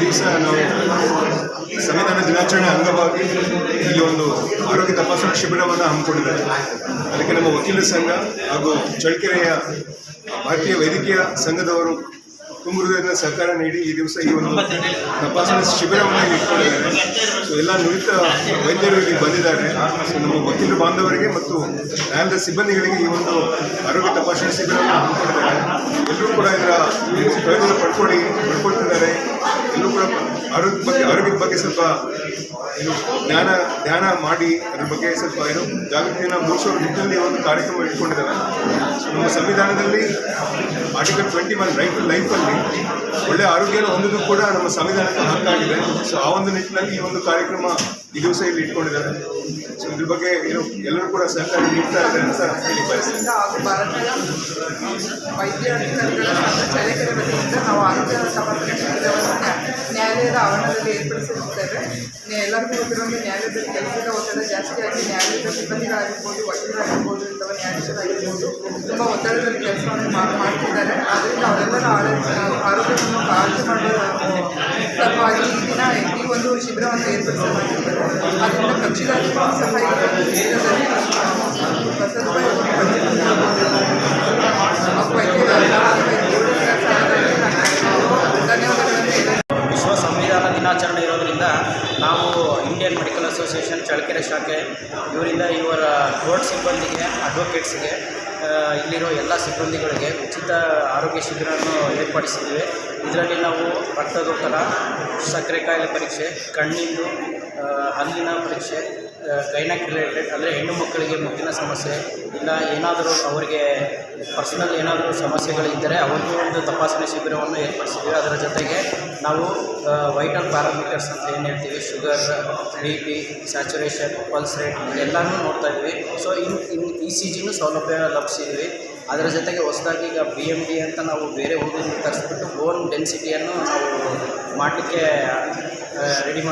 ದಿವಸ ನಾವು ಸಂವಿಧಾನ ದಿನಾಚರಣೆ ಅಂಗವಾಗಿ ಈ ಒಂದು ಆರೋಗ್ಯ ತಪಾಸಣಾ ಶಿಬಿರವನ್ನು ಹಮ್ಮಿಕೊಂಡಿದ್ದಾರೆ. ಅದಕ್ಕೆ ನಮ್ಮ ವಕೀಲರ ಸಂಘ ಹಾಗೂ ಚಳ್ಳಕೆರೆಯ ಭಾರತೀಯ ವೈದ್ಯಕೀಯ ಸಂಘದವರು ತುಂಬ ಹೃದಯದ ಸಹಕಾರ ನೀಡಿ ಈ ದಿವಸ ಈ ಒಂದು ತಪಾಸಣಾ ಶಿಬಿರವನ್ನು ಇಟ್ಕೊಂಡಿದ್ದಾರೆ. ಸೊ ಎಲ್ಲ ನುರಿತ ವೈದ್ಯರು ಇಲ್ಲಿ ಬಂದಿದ್ದಾರೆ. ಸೊ ನಮ್ಮ ವಕೀಲರು ಬಾಂಧವರಿಗೆ ಮತ್ತು ನ್ಯಾಯಾಲಯದ ಸಿಬ್ಬಂದಿಗಳಿಗೆ ಈ ಒಂದು ಆರೋಗ್ಯ ತಪಾಸಣೆ ಶಿಬಿರವನ್ನು ಹಮ್ಮಿಕೊಂಡಿದ್ದಾರೆ. ಎಲ್ಲರೂ ಕೂಡ ಇದರ ಪ್ರಯೋಜನ ಪಡ್ಕೊಳ್ಳಿ, ಪಡ್ಕೊಳ್ತಿದ್ದಾರೆ. ಎಲ್ಲರೂ ಕೂಡ ಆರೋಗ್ಯ ಬಗ್ಗೆ, ಆರೋಗ್ಯದ ಬಗ್ಗೆ ಸ್ವಲ್ಪ ಏನು ಜ್ಞಾನ, ಧ್ಯಾನ ಮಾಡಿ, ಅದ್ರ ಬಗ್ಗೆ ಸ್ವಲ್ಪ ಏನು ಜಾಗೃತಿಯನ್ನು ಮೂಡಿಸೋ ನಿಟ್ಟಿನಲ್ಲಿ ಒಂದು ಕಾರ್ಯಕ್ರಮ ಇಟ್ಕೊಂಡಿದ್ದಾರೆ. ನಮ್ಮ ಸಂವಿಧಾನದಲ್ಲಿ article twenty one right to ಲೈಫಲ್ಲಿ ಒಳ್ಳೆ ಆರೋಗ್ಯನ ಹೊಂದೋದು ಕೂಡ ನಮ್ಮ ಸಂವಿಧಾನಕ್ಕೆ ಹಕ್ಕಾಗಿದೆ. ಸೊ ಆ ಒಂದು ನಿಟ್ಟಿನಲ್ಲಿ ಈ ಒಂದು ಕಾರ್ಯಕ್ರಮ ಈ ದಿವಸ ಇಲ್ಲಿ ಇಟ್ಕೊಂಡಿದ್ದಾರೆ. ಸೊ ಇದ್ರ ಬಗ್ಗೆ ಏನು ಎಲ್ಲರೂ ಕೂಡ ಸಹಕಾರ ನೀಡ್ತಾ ಇದ್ದಾರೆ ಅಂತ ಹೇಳಿ ಬಯಸ್ತೀನಿ. ನಾವು ನ್ಯಾಯಾಲಯದ ಆವರಣದಲ್ಲಿ ಏರ್ಪಡಿಸಿರುತ್ತೇವೆ. ಎಲ್ಲರಿಗೂ ಗೊತ್ತಿರುವಂತೆ ನ್ಯಾಯಾಲಯದಲ್ಲಿ ಕೆಲಸದ ಒತ್ತಡ ಜಾಸ್ತಿಯಾಗಿ ನ್ಯಾಯಾಲಯದ ಸಿಬ್ಬಂದಿಗಳಾಗಿರ್ಬೋದು ವಕೀಲರಾಗಿರ್ಬೋದು ನ್ಯಾಯಾಧೀಶರಾಗಿರ್ಬೋದು ತುಂಬ ಒತ್ತಡದಲ್ಲಿ ಕೆಲಸವನ್ನು ಮಾಡ್ತಿದ್ದಾರೆ. ಆದ್ದರಿಂದ ಆರೋಗ್ಯ ಆರೋಗ್ಯವನ್ನು ಕಾಳಜಿ ಮಾಡುವ ಸಲುವಾಗಿ ಈ ದಿನ ಈ ಒಂದು ಶಿಬಿರವನ್ನು ಏರ್ಪಡಿಸಲಾಗಿದೆ ಅದರಿಂದ ಕಕ್ಷಿದಾರರು ಸಹ ಈ ಒಂದು ಶಿಬಿರದಲ್ಲಿ ಸದುಪಯೋಗ ಧನ್ಯವಾದಗಳನ್ನು ಹೇಳಿ ವಿಶ್ವ ಸಂವಿಧಾನ ದಿನಾಚರಣೆ ಇರೋದರಿಂದ ನಾವು ಮೆಡಿಕಲ್ ಅಸೋಸಿಯೇಷನ್ ಚಳ್ಳಕೆರೆ ಶಾಖೆ ಇವರಿಂದ ಇವರ ಕೋರ್ಟ್ ಸಿಬ್ಬಂದಿಗೆ ಅಡ್ವೊಕೇಟ್ಸ್ಗೆ ಇಲ್ಲಿರೋ ಎಲ್ಲ ಸಿಬ್ಬಂದಿಗಳಿಗೆ ಉಚಿತ ಆರೋಗ್ಯ ಶಿಬಿರವನ್ನು ಏರ್ಪಡಿಸಿದ್ದೀವಿ ಇದರಲ್ಲಿ ನಾವು ರಕ್ತದೊತ್ತಡ ಸಕ್ಕರೆ ಕಾಯಿಲೆ ಪರೀಕ್ಷೆ, ಕಣ್ಣಿಂದು ಹಲ್ಲಿನ ಪರೀಕ್ಷೆ ಗೈನಕ್ ರಿಲೇಟೆಡ್ ಅಂದರೆ ಹೆಣ್ಣು ಮಕ್ಕಳಿಗೆ ಮುಟ್ಟಿನ ಸಮಸ್ಯೆ, ಇಲ್ಲ ಏನಾದರೂ ಅವರಿಗೆ ಪರ್ಸನಲ್ ಏನಾದರೂ ಸಮಸ್ಯೆಗಳಿದ್ದರೆ ಅವರಿಗೂ ಒಂದು ತಪಾಸಣೆ ಶಿಬಿರವನ್ನು ಏರ್ಪಡಿಸಿದ್ದೀವಿ ಅದರ ಜೊತೆಗೆ ನಾವು ವೈಟಲ್ ಪ್ಯಾರಾಮೀಟರ್ಸ್ ಅಂತ ಏನು ಹೇಳ್ತೀವಿ? Sugar B P saturation pulse rate ಎಲ್ಲನೂ ನೋಡ್ತಾ ಇದ್ವಿ. So in in E C ಜಿನೂ ಸೌಲಭ್ಯ ಲಭಿಸಿದ್ವಿ. ಅದರ ಜೊತೆಗೆ ಹೊಸದಾಗಿ ಈಗ ಬಿ ಎಂ ಡಿ ಅಂತ ನಾವು ಬೇರೆ ಹೋಗಿ ತರಿಸ್ಬಿಟ್ಟು ಬೋನ್ ಡೆನ್ಸಿಟಿಯನ್ನು ನಾವು ಮಾಡಲಿಕ್ಕೆ ರೆಡಿ